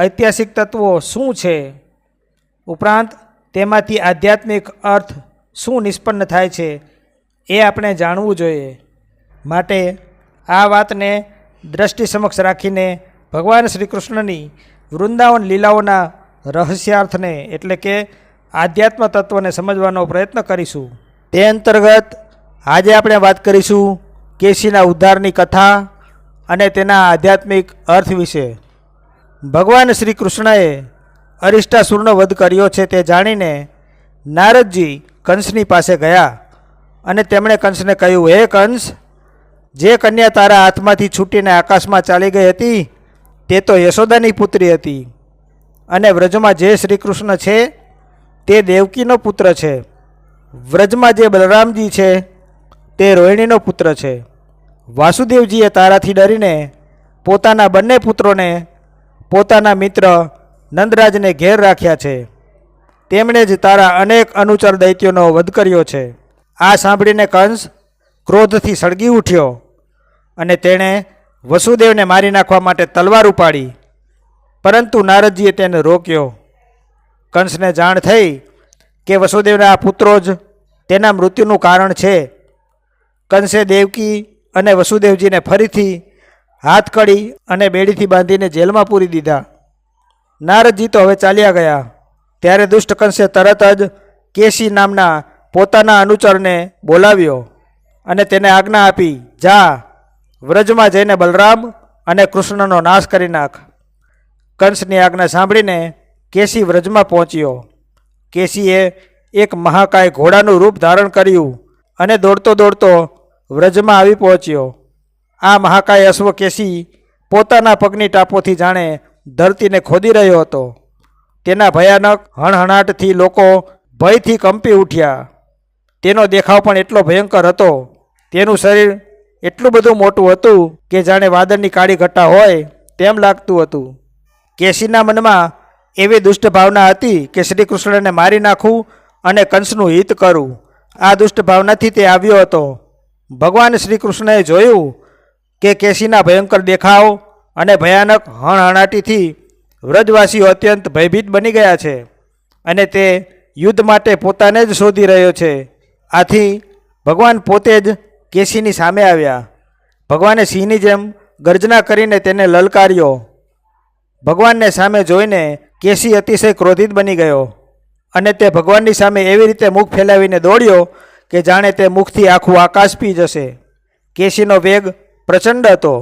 ઐતિહાસિક તત્વો શું છે? ઉપરાંત તેમાંથી આધ્યાત્મિક અર્થ શું નિષ્પન્ન થાય છે એ આપણે જાણવું જોઈએ. માટે આ વાતને દ્રષ્ટિ સમક્ષ રાખીને ભગવાન શ્રી કૃષ્ણની વૃંદાવન લીલાઓના રહસ્યાર્થને એટલે કે આધ્યાત્મ તત્વને સમજવાનો પ્રયત્ન કરીશું. તે અંતર્ગત આજે આપણે વાત કરીશું કેસીના ઉદ્ધારની કથા અને તેના આધ્યાત્મિક અર્થ વિશે. ભગવાન શ્રી કૃષ્ણએ અરિષ્ટાસુરનો વધ કર્યો છે તે જાણીને નારદજી કંસની પાસે ગયા અને તેમણે કંસને કહ્યું, હે કંસ, જે કન્યા તારા હાથમાંથી છૂટીને આકાશમાં ચાલી ગઈ હતી, તે તો યશોદાની પુત્રી હતી અને વ્રજમાં જે શ્રી કૃષ્ણ છે, તે દેવકીનો પુત્ર છે. વ્રજમાં જે બલરામજી છે, તે રોહિણીનો પુત્ર છે. વાસુદેવજીએ તારાથી ડરીને પોતાના બંને પુત્રોને પોતાના મિત્ર નંદરાજને ઘેર રાખ્યા છે. તેમણે જ તારા અનેક અનુચર દૈત્યોનો વધ કર્યો છે. આ સાંભળીને કંસ ક્રોધથી સળગી ઉઠ્યો અને તેણે વસુદેવને મારી નાખવા માટે તલવાર ઉપાડી. પરંતુ નારદજીએ તેને રોક્યો. કંસને જાણ થઈ કે વસુદેવના આ પુત્રો જ તેના મૃત્યુનું કારણ છે. કંસે દેવકી અને વસુદેવજીને ફરીથી હાથ કડી અને બેડીથી બાંધીને જેલમાં પૂરી દીધા. નારદજી તો હવે ચાલ્યા ગયા. ત્યારે દુષ્ટ કંસે તરત જ કેસી નામના પોતાના અનુચરને બોલાવ્યો અને તેને આજ્ઞા આપી, જા, વ્રજમાં જઈને બલરામ અને કૃષ્ણનો નાશ કરી નાખ. કંસની આજ્ઞા સાંભળીને કેસી વ્રજમાં પહોંચ્યો. કેસીએ એક મહાકાય ઘોડાનું રૂપ ધારણ કર્યું અને દોડતો દોડતો વ્રજમાં આવી પહોંચ્યો. આ મહાકાય અશ્વ કેસી પોતાના પગની ટાપોથી જાણે ધરતીને ખોદી રહ્યો હતો. તેના ભયાનક હણહણાટથી લોકો ભયથી કંપી ઉઠ્યા. તેનો દેખાવ પણ એટલો ભયંકર હતો. તેનું શરીર એટલું બધું મોટું હતું કે જાણે વાદળની કાળી ઘટા હોય તેમ લાગતું હતું. કેસીના મનમાં એવી દુષ્ટ ભાવના હતી કે શ્રી કૃષ્ણને મારી નાખું અને કંસનું હિત કરું. આ દુષ્ટ ભાવનાથી તે આવ્યો હતો. ભગવાન શ્રી કૃષ્ણએ જોયું કે કેસીના ભયંકર દેખાવ અને ભયાનક હણહણાટીથી વ્રજવાસીઓ અત્યંત ભયભીત બની ગયા છે અને તે યુદ્ધ માટે પોતાને જ શોધી રહ્યો છે. આથી ભગવાન પોતે જ કેસીની સામે આવ્યા. ભગવાને સિંહની જેમ ગર્જના કરીને તેને લલકાર્યો. ભગવાનને સામે જોઈને કેસી અતિશય ક્રોધિત બની ગયો અને તે ભગવાનની સામે એવી રીતે મુખ ફેલાવીને દોડ્યો કે જાણે તે મુખથી આખું આકાશ પી જશે. કેસીનો વેગ પ્રચંડ હતો.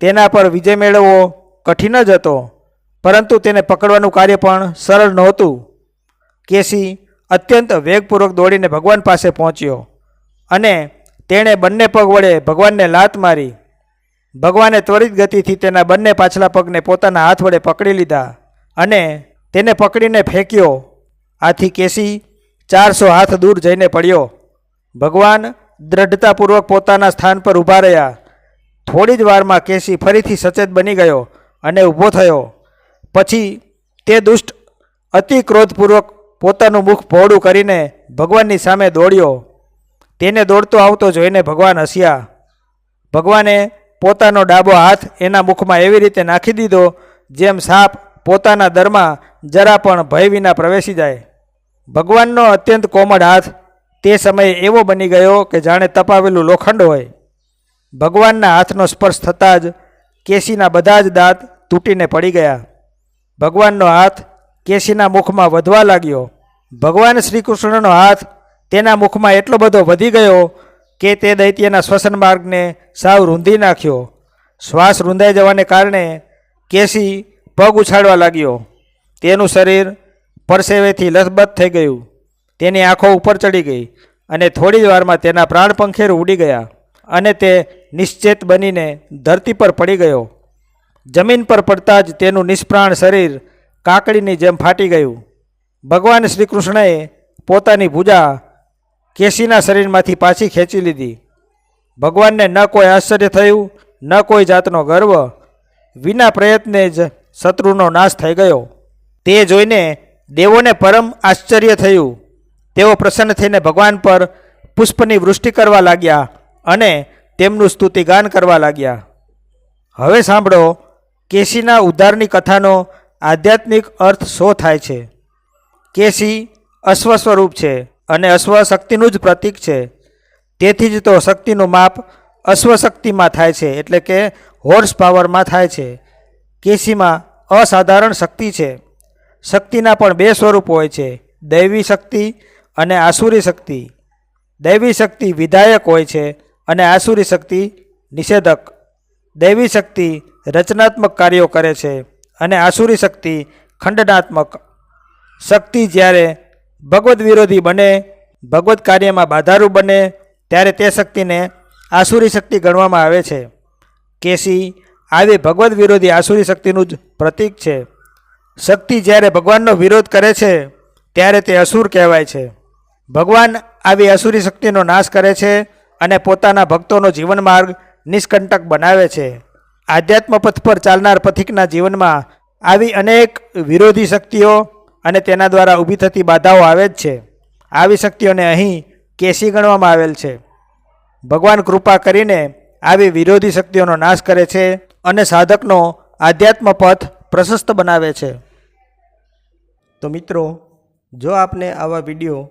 તેના પર વિજય મેળવવો કઠિન જ હતો, પરંતુ તેને પકડવાનું કાર્ય પણ સરળ નહોતું. કેસી અત્યંત વેગપૂર્વક દોડીને ભગવાન પાસે પહોંચ્યો અને તેણે બંને પગ વડે ભગવાનને લાત મારી. ભગવાને ત્વરિત ગતિથી તેના બંને પાછલા પગને પોતાના હાથ વડે પકડી લીધા અને તેને પકડીને ફેંક્યો. આથી કેસી ચારસો હાથ દૂર જઈને પડ્યો. ભગવાન દ્રઢતાપૂર્વક પોતાના સ્થાન પર ઊભા રહ્યા. થોડી જ વારમાં કેસી ફરીથી સચેત બની ગયો અને ઊભો થયો. પછી તે દુષ્ટ અતિ ક્રોધપૂર્વક પોતાનું મુખ પહોળું કરીને ભગવાનની સામે દોડ્યો. તેને દોડતો આવતો જોઈને ભગવાન હસ્યા. ભગવાને પોતાનો ડાબો હાથ એના મુખમાં એવી રીતે નાખી દીધો, જેમ સાપ પોતાના દરમાં જરા પણ ભય વિના પ્રવેશી જાય. ભગવાનનો અત્યંત કોમળ હાથ તે સમયે એવો બની ગયો કે જાણે તપાવેલું લોખંડ હોય. ભગવાનના હાથનો સ્પર્શ થતાં જ કેસીના બધા જ દાંત તૂટીને પડી ગયા. ભગવાનનો હાથ કેસીના મુખમાં વધવા લાગ્યો. ભગવાન શ્રી કૃષ્ણનો હાથ તેના મુખમાં એટલો બધો વધી ગયો કે તે દૈત્યના શ્વસન માર્ગને સાવ રૂંધી નાખ્યો. શ્વાસ રૂંધાઈ જવાને કારણે કેસી પગ ઉછાળવા લાગ્યો. તેનું શરીર પરસેવેથી લથબથ થઈ ગયું. તેની આંખો ઉપર ચડી ગઈ અને થોડી વારમાં તેના પ્રાણ પંખેર ઉડી ગયા. અને તે નિશ્ચેત બનીને ધરતી પર પડી ગયો. જમીન પર પડતા જ તેનું નિષ્પ્રાણ શરીર કાકડીની જેમ ફાટી ગયું. ભગવાન શ્રી કૃષ્ણએ પોતાની ભૂજા કેસીના શરીરમાંથી પાછી ખેંચી લીધી. ભગવાનને ન કોઈ આશ્ચર્ય થયું, ન કોઈ જાતનો ગર્વ. વિના પ્રયત્ને જ શત્રુનો નાશ થઈ ગયો. તે જોઈને દેવોને પરમ આશ્ચર્ય થયું. તેઓ પ્રસન્ન થઈને ભગવાન પર પુષ્પની વૃષ્ટિ કરવા લાગ્યા. અને તેમનું સ્તુતિગાન કરવા લાગ્યા. હવે સાંભળો કેસીના ઉદ્ધારની કથાનો આધ્યાત્મિક અર્થ શો થાય છે. કેસી અશ્વ સ્વરૂપ છે અને અશ્વ શક્તિનું જ પ્રતીક છે. તેથી જ તો શક્તિનું માપ અશ્વશક્તિમાં થાય છે, એટલે કે હોર્સ પાવરમાં થાય છે. કેસીમાં અસાધારણ શક્તિ છે. શક્તિના પણ બે સ્વરૂપ હોય છે, દૈવી શક્તિ અને આસુરી શક્તિ. દૈવી શક્તિ વિધાયક હોય છે અને આસુરી શક્તિ નિષેધક. દૈવી શક્તિ રચનાત્મક કાર્યો કરે છે અને આસુરી શક્તિ ખંડનાત્મક. શક્તિ જ્યારે ભગવદ્ વિરોધી બને, ભગવદ્ કાર્યમાં બાધારૂપ બને, ત્યારે તે શક્તિને આસુરી શક્તિ ગણવામાં આવે છે. કેસી આવી ભગવદ વિરોધી આસુરી શક્તિનું જ પ્રતીક છે. શક્તિ જ્યારે ભગવાનનો વિરોધ કરે છે, ત્યારે તે અસુર કહેવાય છે. ભગવાન આવી અસુરી શક્તિનો નાશ કરે છે અને પોતાના ભક્તોનો જીવન માર્ગ નિષ્કંટક બનાવે છે. આધ્યાત્મ પથ પર ચાલનાર પથિકના જીવનમાં આવી અનેક વિરોધી શક્તિઓ અને તેના દ્વારા ઊભી થતી બાધાઓ આવે જ છે. આવી શક્તિઓને અહીં કેસી ગણવામાં આવેલ છે. ભગવાન કૃપા કરીને આવી વિરોધી શક્તિઓનો નાશ કરે છે અને સાધકનો આધ્યાત્મ પથ પ્રશસ્ત બનાવે છે. તો મિત્રો, જો આપને આવા વીડિયો